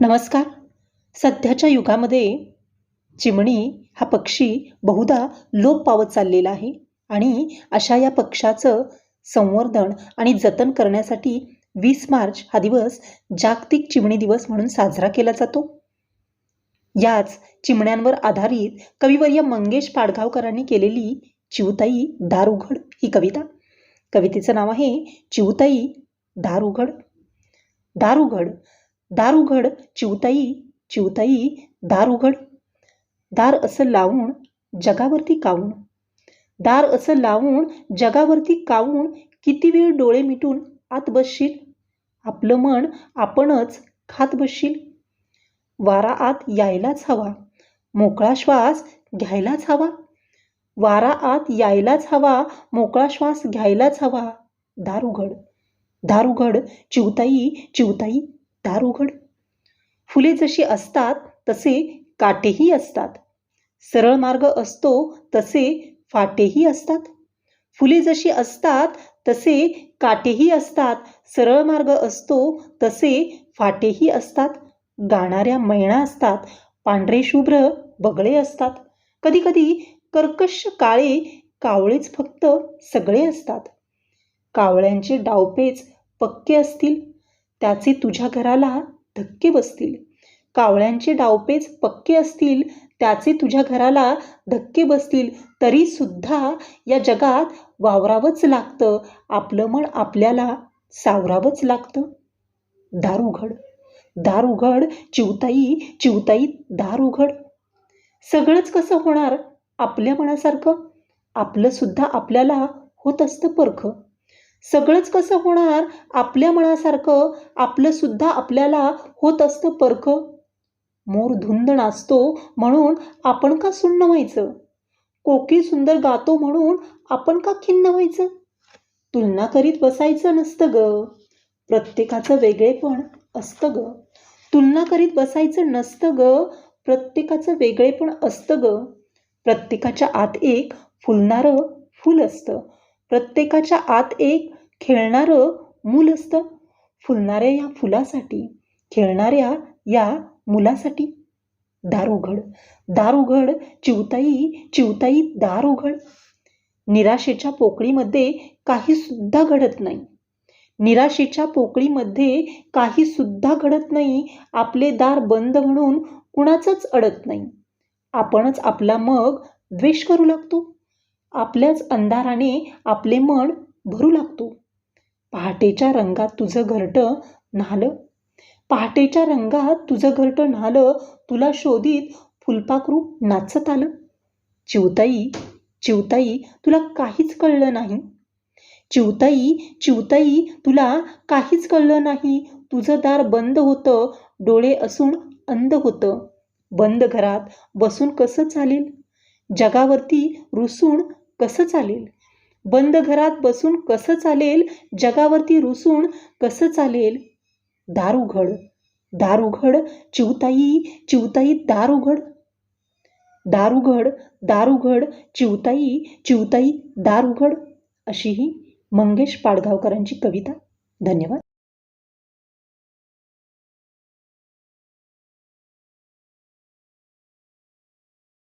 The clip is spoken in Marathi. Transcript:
नमस्कार. सध्याच्या युगामध्ये चिमणी हा पक्षी बहुधा लोप पावत चाललेला आहे आणि अशा या पक्षाचं संवर्धन आणि जतन करण्यासाठी वीस मार्च हा दिवस जागतिक चिमणी दिवस म्हणून साजरा केला जातो. याच चिमण्यांवर आधारित कविवर्य मंगेश पाडगावकरांनी केलेली चिवताई दार उघड ही कविता. कवितेचं नाव आहे चिवताई दार उघड दार उघड दार उघड चिवताई चिवताई दार उघड दार असं लावून जगावरती कावून दार असं लावून जगावरती कावून किती वेळ डोळे मिटून आत बसशील? आपलं मन आपणच खात बसशील? वारा आत यायलाच हवा. मोकळा श्वास घ्यायलाच हवा. वारा आत यायलाच हवा. मोकळा श्वास घ्यायलाच हवा. दार उघड दार उघड चिवताई चिवताई. दार उघड. फुले जशी असतात तसे काटेही असतात. सरळ मार्ग असतो तसे फाटेही असतात. फुले जशी असतात तसे काटेही असतात. सरळ मार्ग असतो तसे फाटेही असतात. गाणाऱ्या मैणा असतात पांढरे शुभ्र बगळे असतात. कधीकधी कर्कश काळे कावळेच फक्त सगळे असतात. कावळ्यांचे डावपेच पक्के असतील. त्याचे तुझ्या घराला धक्के बसतील. कावळ्यांचे डावपेच पक्के असतील त्याचे तुझ्या घराला धक्के बसतील. तरी सुद्धा या जगात वावरावंच लागतं. आपलं मन आपल्याला सावरावंच लागतं. दार उघड. दार उघड चिवताई चिवताई दार उघड. सगळंच कसं होणार? आपल्या मनासारखं? आपलं सुद्धा आपल्याला होत असतं परखं. सगळंच कसं होणार? आपल्या मनासारखं आपलं सुद्धा आपल्याला होत असतं परख. मोर धुंद नाचतो म्हणून आपण का सुन्न व्हायचं? कोकिळ सुंदर गातो म्हणून आपण का खिन्न व्हायचं? तुलना करीत बसायचं नसतं ग. प्रत्येकाचं वेगळेपण असतं ग. तुलना करीत बसायचं नसतं ग. प्रत्येकाचं वेगळेपण असतं ग. प्रत्येकाच्या आत एक फुलणारं फूल असतं. प्रत्येकाच्या आत एक खेळणारं मूल असतं. फुलणाऱ्या या फुलासाठी खेळणाऱ्या या मुलासाठी दार उघड. दार उघड चिवताई चिवताई दार उघड. निराशेच्या पोकळीमध्ये काही सुद्धा घडत नाही. निराशेच्या पोकळीमध्ये काही सुद्धा घडत नाही. आपले दार बंद म्हणून कुणाचंच अडत नाही. आपणच आपला मग द्वेष करू लागतो. आपल्याच अंधाराने आपले मन भरू लागतो. पहाटेच्या रंगात तुझं घरटं न्हालं. पहाटेच्या रंगात तुझं घरटं न्हालं तुला शोधित फुलपाखरू नाचत आलं. चिवताई चिवताई तुला काहीच कळलं नाही. चिवताई चिवताई तुला काहीच कळलं नाही. तुझं दार बंद होतं डोळे असून अंध होतं. बंद घरात बसून कसं चालेल? जगावरती रुसून कसं चालेल? बंद घरात बसून कसं चालेल? जगावरती रुसून कसं चालेल? दार उघड. दार उघड. चिवताई चिवताई दार उघड. दार उघड दार उघड. चिवताई चिवताई दार उघड. अशी ही मंगेश पाडगावकरांची कविता. धन्यवाद.